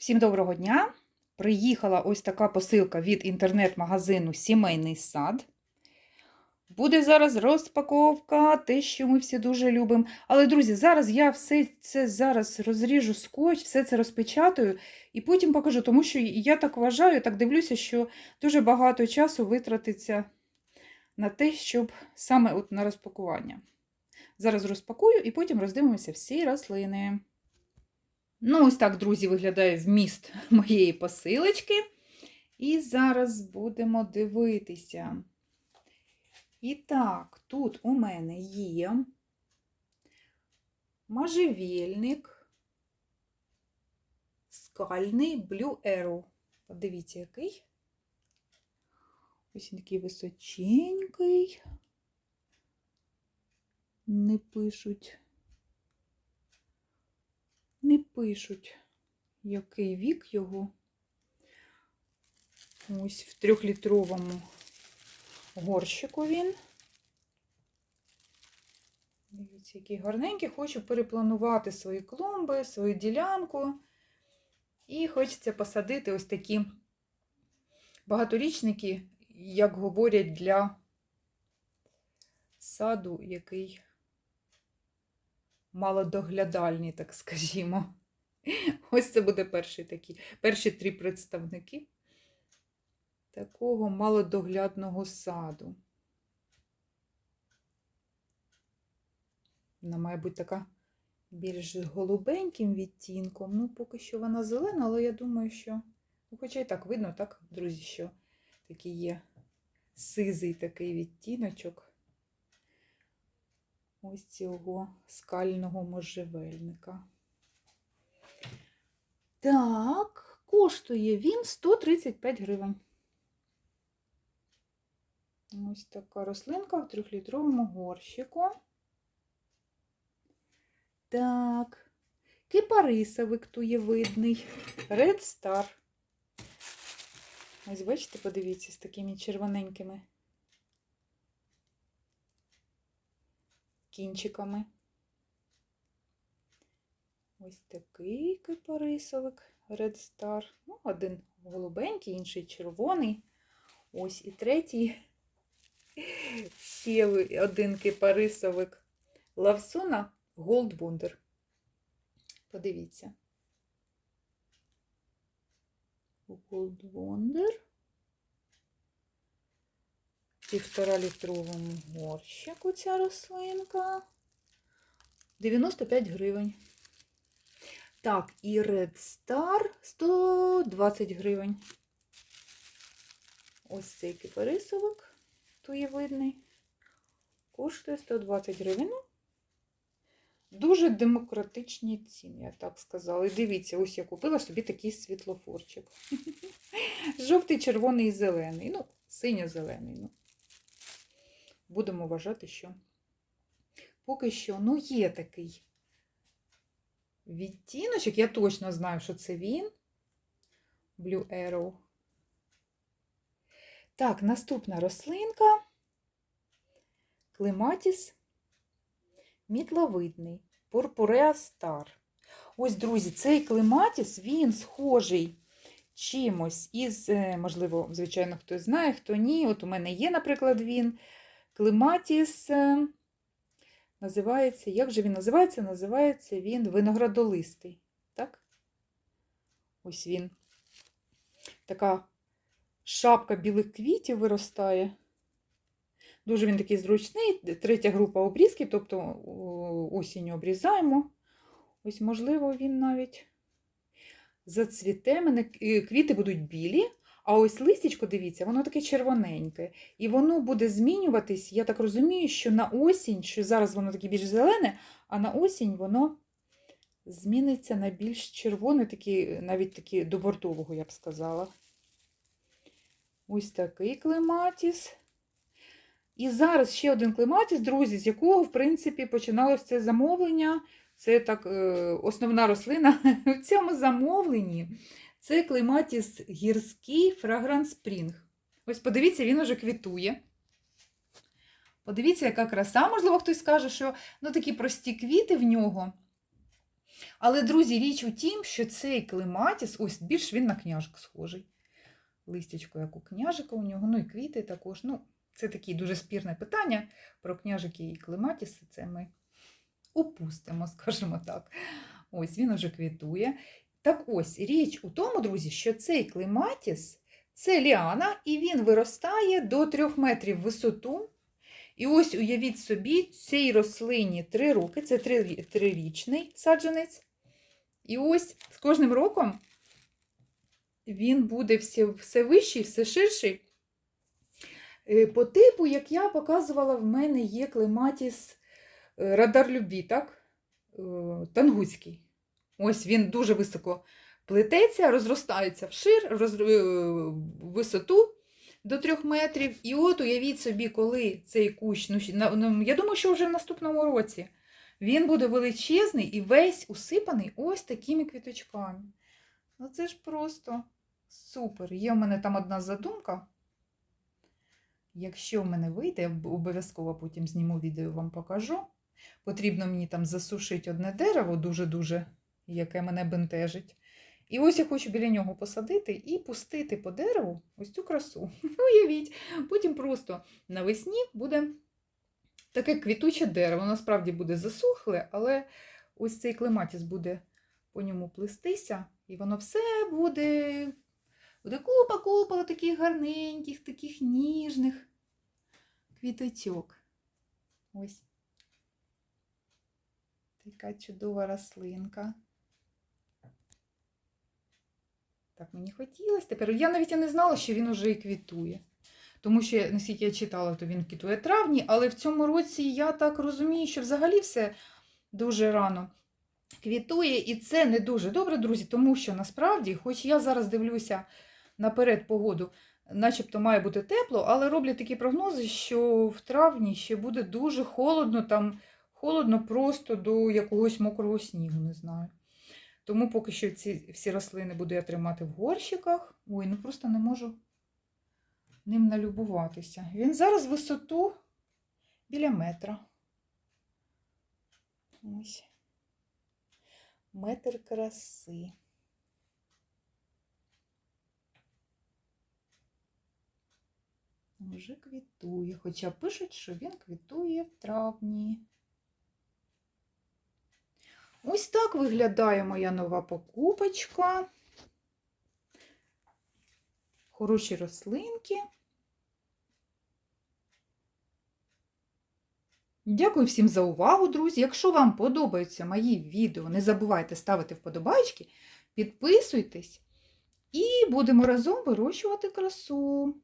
Всім доброго дня! Приїхала ось така посилка від інтернет-магазину Сімейний сад. Буде зараз розпаковка, те, що ми всі дуже любимо. Але, друзі, зараз я все це зараз розріжу скотч, все це розпечатаю і потім покажу, тому що я так вважаю, так дивлюся, що дуже багато часу витратиться на те, щоб саме от на розпакування. Зараз розпакую і потім роздивимося всі рослини. Ну, ось так, друзі, виглядає вміст моєї посилочки. І зараз будемо дивитися. І так, тут у мене є можжевельник, скальний Blue Arrow. Подивіться, який. Ось він такий височенький. Не пишуть. Не пишуть, який вік його. Ось в трьохлітровому горщику він. Дивіться, який гарненький. Хочу перепланувати свої клумби, свою ділянку. І хочеться посадити ось такі багаторічники, як говорять, для саду, який малодоглядальні, так скажімо. Ось це буде перший такий, перші три представники такого малодоглядного саду. Вона має бути така більш голубеньким відтінком. Ну, поки що вона зелена, але я думаю, що. Ну, хоча і так видно, так, друзі, що такий є сизий такий відтіночок ось цього скального можжевельника. Так, коштує він 135 гривень. Ось така рослинка в трьохлітровому горщику. Так, кипарисовик туєвидний, Red Star. Ось, бачите, подивіться, з такими червоненькими кінчиками. Ось такий кипарисовик Red Star. Ну, один голубенький, інший червоний. Ось і третій. Ще один кипарисовик Лавсона Gold Wonder. Подивіться. Gold Wonder. Півтора літровому горщику ця рослинка. 95 гривень. Так, і Red Star 120 гривень. Ось цей кипарисовик, туєвидний, коштує 120 гривень. Ну, Дуже демократичні ціни, я так сказала. І дивіться, ось я купила собі такий світлофорчик. Жовтий, червоний і зелений. Ну, синьо-зелений. Ну. Будемо вважати, що поки що, ну, є такий відтіночок. Я точно знаю, що це він. Blue Arrow. Так, наступна рослинка. Клематіс мітловидний. Пурпуреа стар. Ось, друзі, цей клематіс, він схожий чимось із, е, можливо, звичайно, хтось знає, хто ні. От у мене є, наприклад, він. Клематіс е, називається, як же він називається? Називається він виноградолистий. Так? Ось він. Така шапка білих квітів виростає. Дуже він такий зручний. Третя група обрізки, тобто осінню обрізаємо. Ось, можливо, він навіть зацвіте. Мене квіти будуть білі, а ось листячко, дивіться, воно таке червоненьке. І воно буде змінюватись, я так розумію, що на осінь, що зараз воно таке більш зелене, а на осінь воно зміниться на більш червоне, такі, навіть такі до бордового, я б сказала. Ось такий клематіс. І зараз ще один клематіс, друзі, з якого, в принципі, починалося це замовлення. Це так е, основна рослина в цьому замовленні. Це клематіс гірський Фрагранс Спрінг. Ось подивіться, він уже квітує. Подивіться, яка краса. Можливо, хтось скаже, що ну, такі прості квіти в нього. Але, друзі, річ у тім, що цей клематіс, ось більш він на княжик схожий. Листячко, як у княжика у нього, ну і квіти також. Ну, це таке дуже спірне питання про княжики і клематіси. Це ми упустимо, скажімо так. Ось він уже квітує. Так ось, річ у тому, друзі, що цей клематіс це ліана, і він виростає до 3 метрів висоту. І ось уявіть собі, цій рослині 3 роки, це три- трирічний саджанець. І ось з кожним роком він буде все, все вищий, все ширший. Е, По типу, як я показувала, в мене є клематіс е, радар любві, так? Е, Тангутський. Ось він дуже високо плететься, розростається вшир, роз... е, висоту до трьох метрів. І от уявіть собі, коли цей кущ, ну, ну, я думаю, що вже в наступному році він буде величезний і весь усипаний ось такими квіточками. Ну це ж просто супер. Є в мене там одна задумка. Якщо в мене вийде, я обов'язково потім зніму відео вам покажу. Потрібно мені там засушити одне дерево дуже-дуже, яке мене бентежить. І ось я хочу біля нього посадити і пустити по дереву ось цю красу. Уявіть, потім просто навесні буде таке квітуче дерево. Насправді буде засухле, але ось цей клематіс буде по ньому плестися, і воно все буде. Буде купа-купа таких гарненьких, таких ніжних квіточок. Ось. Така чудова рослинка. Так мені хотілося. Тепер я навіть і не знала, що він уже і квітує. Тому що, наскільки я читала, то він квітує травні, але в цьому році я так розумію, що взагалі все дуже рано квітує, і це не дуже добре, друзі, тому що насправді, хоч я зараз дивлюся наперед погоду, начебто має бути тепло, але роблять такі прогнози, що в травні ще буде дуже холодно, там холодно просто до якогось мокрого снігу, не знаю. Тому поки що ці всі рослини буду я тримати в горщиках. Ой, ну просто не можу ним налюбуватися. Він зараз висоту біля метра. Ось. Метр краси. Вже квітує, хоча пишуть, що він квітує в травні. Ось так виглядає моя нова покупочка. Хороші рослинки. Дякую всім за увагу, друзі. Якщо вам подобаються мої відео, не забувайте ставити вподобайки, підписуйтесь і будемо разом вирощувати красу.